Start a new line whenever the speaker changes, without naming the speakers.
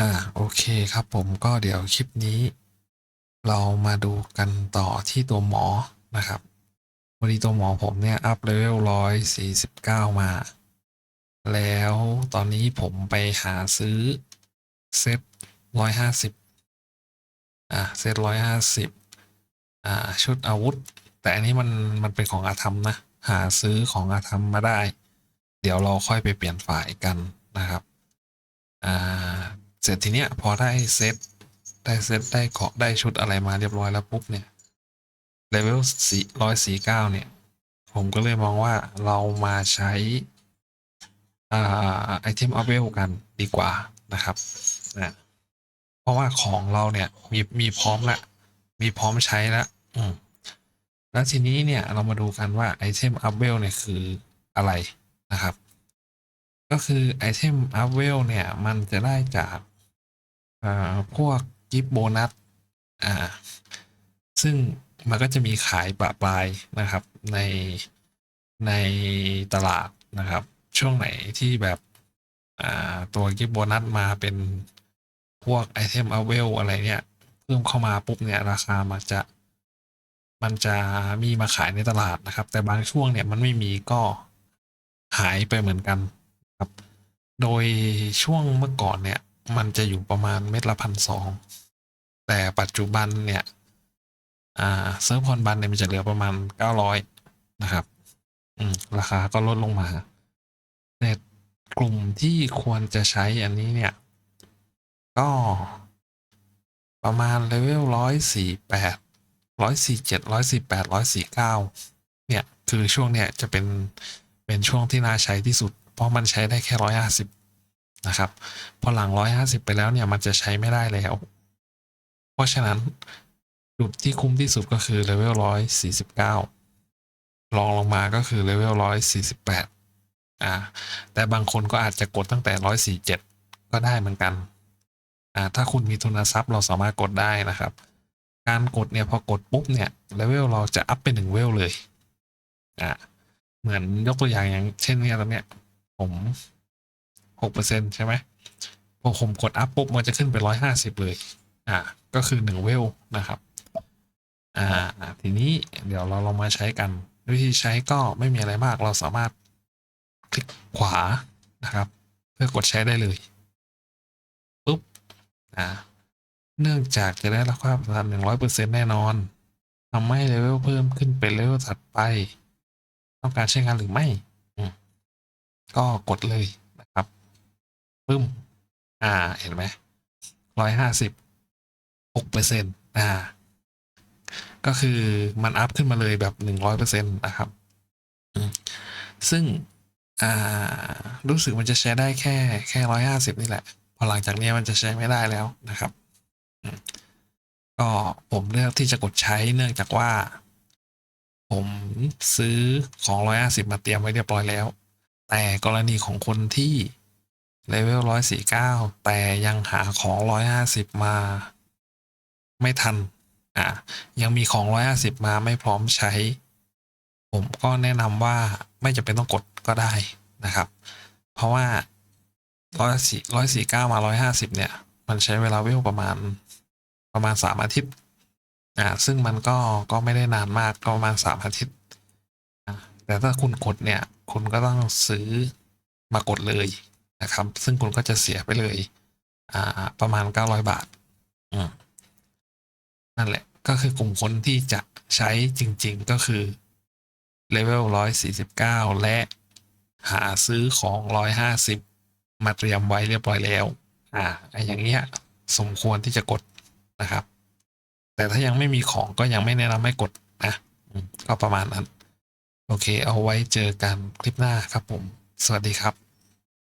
อ่าโอเคครับผมก็เดี๋ยวคลิปนี้ เรามาดูกันต่อที่ตัวหมอนะครับพอดีตัวหมอผมเนี่ย อัพเลเวลร้อยสี่สิบเก้ามา แล้วตอนนี้ผมไปหาซื้อ เซตร้อยห้าสิบอ่าเซตร้อยห้าสิบอ่าชุดอาวุธ แต่อันนี้มันมันเป็นของอาธรรมนะ หาซื้อของอาธรรมมาได้ เดี๋ยวเราค่อยไปเปลี่ยนฝ่ายกันนะครับ อ่า เสร็จทีเนี้ยพอได้เซตได้เซตได้เกาะได้ชุดอะไรมาเรียบร้อยแล้วปุ๊บเนี่ยเลเวลสี่ร้อยสี่เก้าเนี่ย ผมก็เลยมองว่าเรามาใช้อ่าไอเทมอัพเวลกันดีกว่านะครับนะเพราะว่าของเราเนี่ยมีมีพร้อมละ มีพร้อมใช้ล้วอืมแล้วทีนี้เนี่ยเรามาดูกันว่าไอเทมอัพเวลเนี่ยคืออะไรนะครับ ก็คือไอเทมอัพเวลเนี่ย มันจะได้จาก อ่าพวกกิฟต์โบนัสอ่าซึ่งมันก็จะมีขายปะปลายนะครับในในตลาดนะครับ ช่วงไหนที่แบบอ่าตัวกิฟต์โบนัสมาเป็นพวกไอเทมอัพเวลอะไรเนี่ยเพิ่มเข้ามาปุ๊บเนี่ยราคามันจะมันจะมีมาขายในตลาดนะครับ แต่บางช่วงเนี่ยมันไม่มีก็หายไปเหมือนกันครับ โดยช่วงเมื่อก่อนเนี่ย มันจะอยู่ประมาณเม็ดละพันสองแต่ปัจจุบันเนี่ยอ่าเซิร์ฟพรบันเนี่ยมันจะเหลือประมาณเก้าร้อยนะครับ อืมราคาก็ลดลงมาแต่กลุ่มที่ควรจะใช้อันนี้เนี่ย ก็ประมาณเลเวลร้อยสี่แปดร้อยสี่เจ็ดร้อยสี่แปดร้อยสี่เก้าเนี่ย คือช่วงเนี่ยจะเป็นเป็นช่วงที่น่าใช้ที่สุด เพราะมันใช้ได้แค่ร้อยห้าสิบ นะครับ พอหลังร้อยห้าสิบไปแล้วเนี่ยมันจะใช้ไม่ได้แล้ว เพราะฉะนั้นจุดที่คุ้มที่สุดก็คือเลเวลร้อยสี่สิบเก้ารองลงมาก็คือเลเวลร้อยสี่สิบแปดอ่า แต่บางคนก็อาจจะกดตั้งแต่ร้อยสี่เจ็ดก็ได้เหมือนกัน อ่า ถ้าคุณมีทุนทรัพย์เราสามารถกดได้นะครับ การกดเนี่ยพอกดปุ๊บเนี่ยเลเวลเราจะอัพไปหนึ่งเวลเลย อ่า เหมือนยกตัวอย่างอย่างเช่นเนี่ยตอนเนี้ยผม หกเปอร์เซ็นใช่ไหมพอผมกดอัพปุ๊บมันจะขึ้นไปร้อยห้าสิบเลย อ่า ก็คือหนึ่งเวลนะครับ อ่า ทีนี้เดี๋ยวเราลองมาใช้กัน วิธีใช้ก็ไม่มีอะไรมาก เราสามารถคลิกขวานะครับ เพื่อกดใช้ได้เลยปุ๊บ อ่า เนื่องจากจะได้รับความสัมหนึ่งร้อยเปอร์เซ็นแน่นอนทำให้เลเวลเพิ่มขึ้นเป็นเลเวลถัดไป ต้องการใช้งานหรือไม่อืมก็กดเลย ปึ้ม อ่า เห็นไหมร้อยห้าสิบหกเปอร์เซ็นต์อ่า ก็คือมันอัพขึ้นมาเลยแบบหนึ่งร้อยเปอร์เซ็นต์นะครับ ซึ่ง อ่า รู้สึกมันจะใช้ได้แค่แค่ร้อยห้าสิบนี่แหละ พอหลังจากนี้มันจะใช้ไม่ได้แล้วนะครับ ก็ผมเลือกที่จะกดใช้เนื่องจากว่า ผมซื้อของร้อยห้าสิบมาเตรียมไว้เรียบร้อยแล้ว แต่กรณีของคนที่ เลเวลร้อยสี่เก้าแต่ยังหาของร้อยห้าสิบมา ไม่ทัน อะ ยังมีของร้อยห้าสิบมาไม่พร้อมใช้ ผมก็แนะนำว่าไม่จำเป็นต้องกดก็ได้นะครับ เพราะว่าร้อยสี่ร้อยสี่เก้ามาร้อยห้าสิบเนี่ย มันใช้เวลาเวลประมาณประมาณสามอาทิตย์อ่าซึ่งมันก็ก็ไม่ได้นานมากก็ประมาณสามอาทิตย์แต่ถ้าคุณกดเนี่ย คุณก็ต้องซื้อมากดเลย นะครับ ซึ่งคุณก็จะเสียไปเลย อ่า ประมาณเก้าร้อยบาท อืมนั่นแหละ ก็คือกลุ่มคนที่จะใช้จริง ๆ ก็คือเลเวลร้อยสี่สิบเก้าและหาซื้อของร้อยห้าสิบมาเตรียมไว้เรียบร้อยแล้ว อ่าไออย่างเงี้ยสมควรที่จะกดนะครับ แต่ถ้ายังไม่มีของก็ยังไม่แนะนำให้กดนะก็ประมาณนั้น โอเค เอาไว้เจอกันคลิปหน้าครับผม สวัสดีครับ